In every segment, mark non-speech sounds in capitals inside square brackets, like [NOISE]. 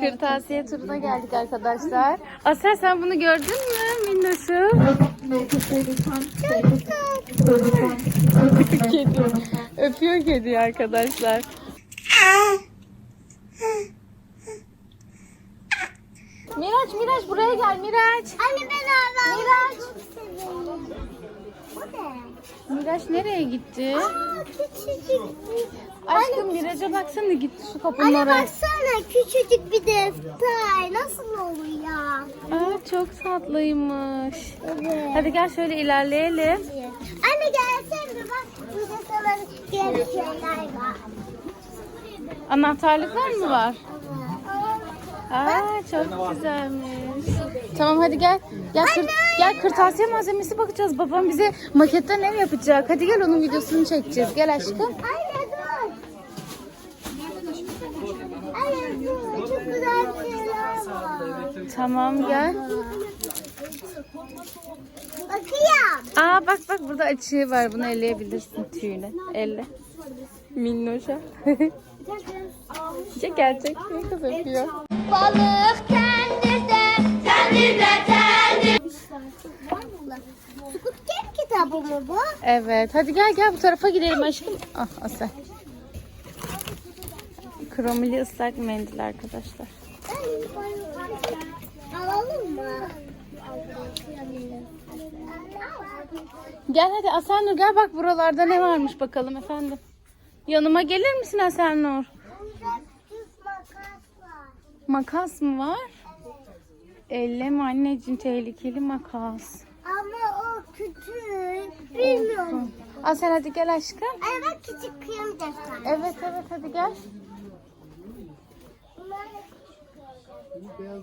Kırtasiye turuna geldik arkadaşlar. Asel sen bunu gördün mü Minnoş'um? kedi. Öpüyor kedi arkadaşlar. Miraç Miraç buraya gel Miraç. Anne ben hayvanları çok seviyorum. Bu ne? Miraç nereye gitti? Aa küçücük bir... Aşkım Miraç'a baksana gitti şu kapının Anne baksana küçücük bir defter. Nasıl olur ya? Aa, çok tatlıymış. Evet. Hadi gel şöyle ilerleyelim. Anne gelsene bir bak. Burada sana diğer şeyler var. Anahtarlıklar mı var? Aa çok güzelmiş. Tamam hadi gel. Gel, kır, gel kırtasiye malzemesi bakacağız. Babam bize maketten ev yapacak. Hadi gel onun videosunu çekeceğiz. Gel aşkım. Anne dur. Anne dur. Çok güzel şeyler var. Tamam gel. Bakayım. Aa bak bak burada açığı var. Bunu elleyebilirsin tüyüyle. Elle. Minnoşa. Çek gerçek ne kız öpüyor. Balık kendinde. Kendinde kendinde. Sukut Game kitabı mı bu? Evet. Hadi gel gel bu tarafa gidelim aşkım. Ah Asel. Kromili ıslak mendil arkadaşlar. Alalım mı? Gel hadi Asenur gel bak buralarda ne varmış bakalım efendim. Yanıma gelir misin Asenur? Makas mı var? Elleme anneciğim tehlikeli makas. Ama o küçük. Bilmiyorum. Asel hadi gel aşkım. Bak küçük kıyım. Evet evet hadi gel.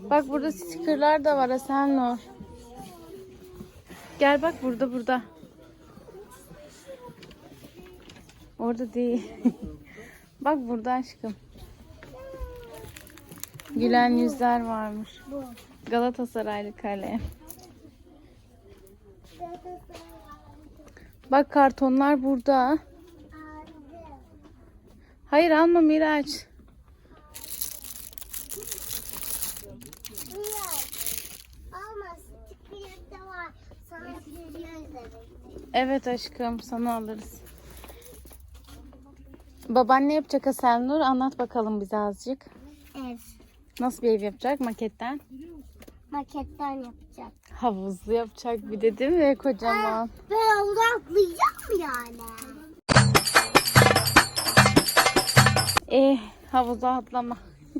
Bak burada stickerlar da var Asenur. Gel bak burada burada. Orada değil. [LAUGHS] bak burada aşkım. Gülen yüzler varmış. Galatasaraylı kale. Bak kartonlar burada. Hayır alma Miraç. Evet. Aşkım sana alırız. Baban ne yapacak Hasan Nur? Anlat bakalım bize azıcık. Ev. Nasıl bir ev yapacak maketten? Maketten yapacak. Havuzlu yapacak bir de değil mi kocaman? Ben havuza atlayacağım yani. Eh havuza atlama.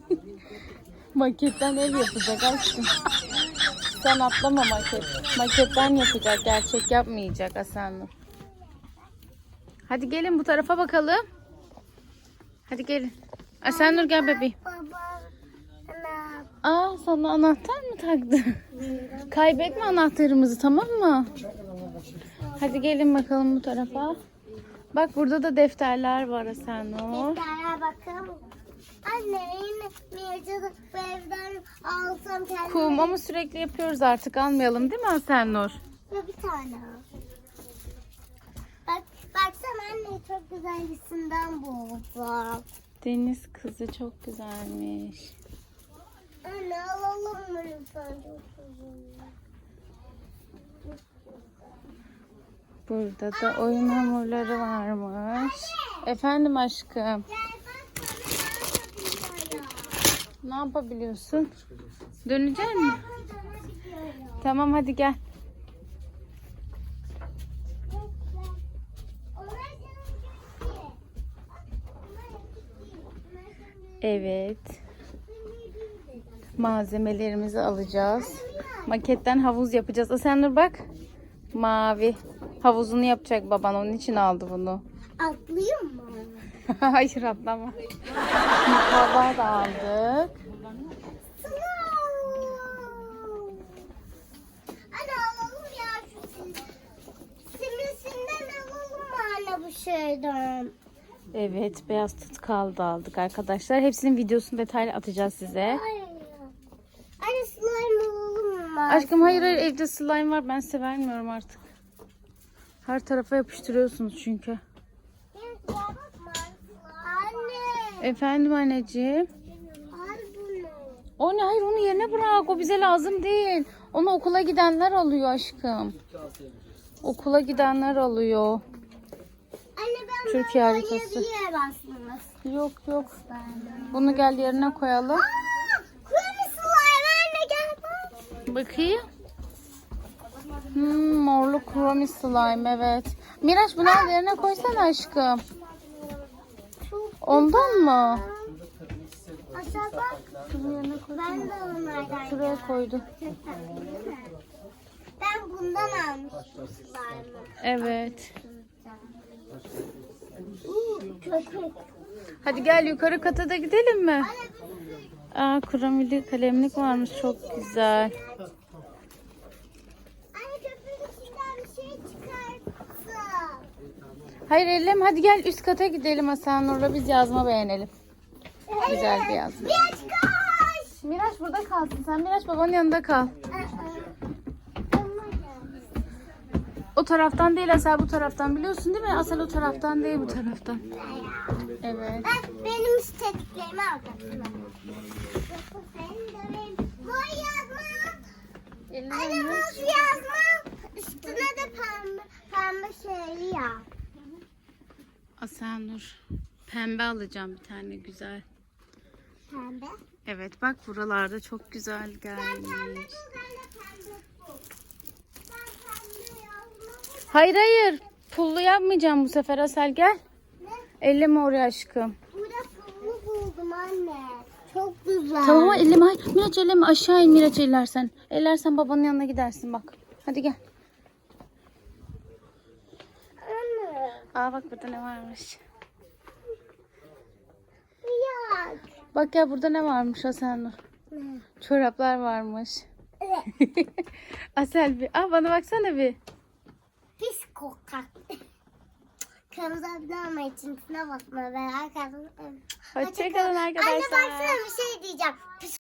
[LAUGHS] maketten ev yapacak aşkım. Sen atlama maket. Maketten yapacak gerçek yapmayacak Hasan Nur. Hadi gelin bu tarafa bakalım. Hadi gelin. Hasan Nur gel bebeğim. Aa sana anahtar mı taktı? Kaybetme anahtarımızı tamam mı? Hadi gelin bakalım bu tarafa. Bak burada da defterler var Asenur. Deftere bakın. Anne yine bu evden alsam kendime. Kum ama sürekli yapıyoruz artık almayalım değil mi Asenur? Ya bir tane al. Bak, baksana anne çok güzel resimden buldum. Deniz kızı çok güzelmiş. Anne alalım mı lütfen? Burada da oyun hamurları varmış. Efendim aşkım. Gel bak sana ne yapabiliyorum. Ne yapabiliyorsun? Dönecek misin? Buradan gidiyorum. Tamam hadi gel. Evet. Malzemelerimizi alacağız. Maketten havuz yapacağız. Asenur bak. Mavi. Havuzunu yapacak baban. Onun için aldı bunu. Atlayayım mı? [LAUGHS] Hayır atlama. Yukarıda da aldık. Şeyden? Evet beyaz tutkal da aldık arkadaşlar. Hepsinin videosunu detaylı atacağız size. Anne slime alalım mı? Aşkım hayır hayır evde slime var. Ben size vermiyorum artık. Her tarafa yapıştırıyorsunuz çünkü. Anne. Efendim anneciğim. O ne? Hayır onu yerine bırak. O bize lazım değil. Onu okula gidenler alıyor aşkım. Okula gidenler alıyor. Anne ben Türkiye böyle haritası. aslında. Yok yok. Bunu gel yerine koyalım. Aa, Kuru slime anne gel bak. Bakayım. Hmm, morlu kromi slime evet. Miraç bunu al yerine koysana aşkım. Ondan mı? Aşağı bak. Ben de onlardan Şuraya koydum. Ben bundan almıştım. Evet. Köpük. Hadi gel yukarı kata da gidelim mi? Aa kromili kalemlik varmış çok güzel. Anne köpüğün içinden bir şey çıkartsın. Hayır ellem hadi gel üst kata gidelim Hasan Nur'la biz yazma beğenelim. Güzel bir yazma. Bir aç kaç. Miraç burada kalsın sen Miraç babanın yanında kal. O taraftan değil Asel bu taraftan biliyorsun değil mi? Asel o taraftan değil bu taraftan. Evet. Ben benim istediklerimi alacağım. Boy yazma. Anne muz yazma. Üstüne de pembe şeyli ya. Asel Nur pembe alacağım bir tane güzel. Pembe. Evet bak buralarda çok güzel gelmiş. Hayır hayır. Pullu yapmayacağım bu sefer Asel gel. Ne? Elleme oraya aşkım. Burada pullu buldum anne. Çok güzel. Tamam ama elleme. Hayır Miraç elleme aşağı in Miraç ellersen. Ellersen babanın yanına gidersin bak. Hadi gel. Aa bak burada ne varmış. Bak ya burada ne varmış Asel Nur. Ne? Çoraplar varmış. Evet. [LAUGHS] Asel bir. Aa bana baksana bir. Pis kokak. Kırmızı abone olma için bakma ve arkadaşlar. Hoşçakalın arkadaşlar. Anne baksana bir şey diyeceğim. Pis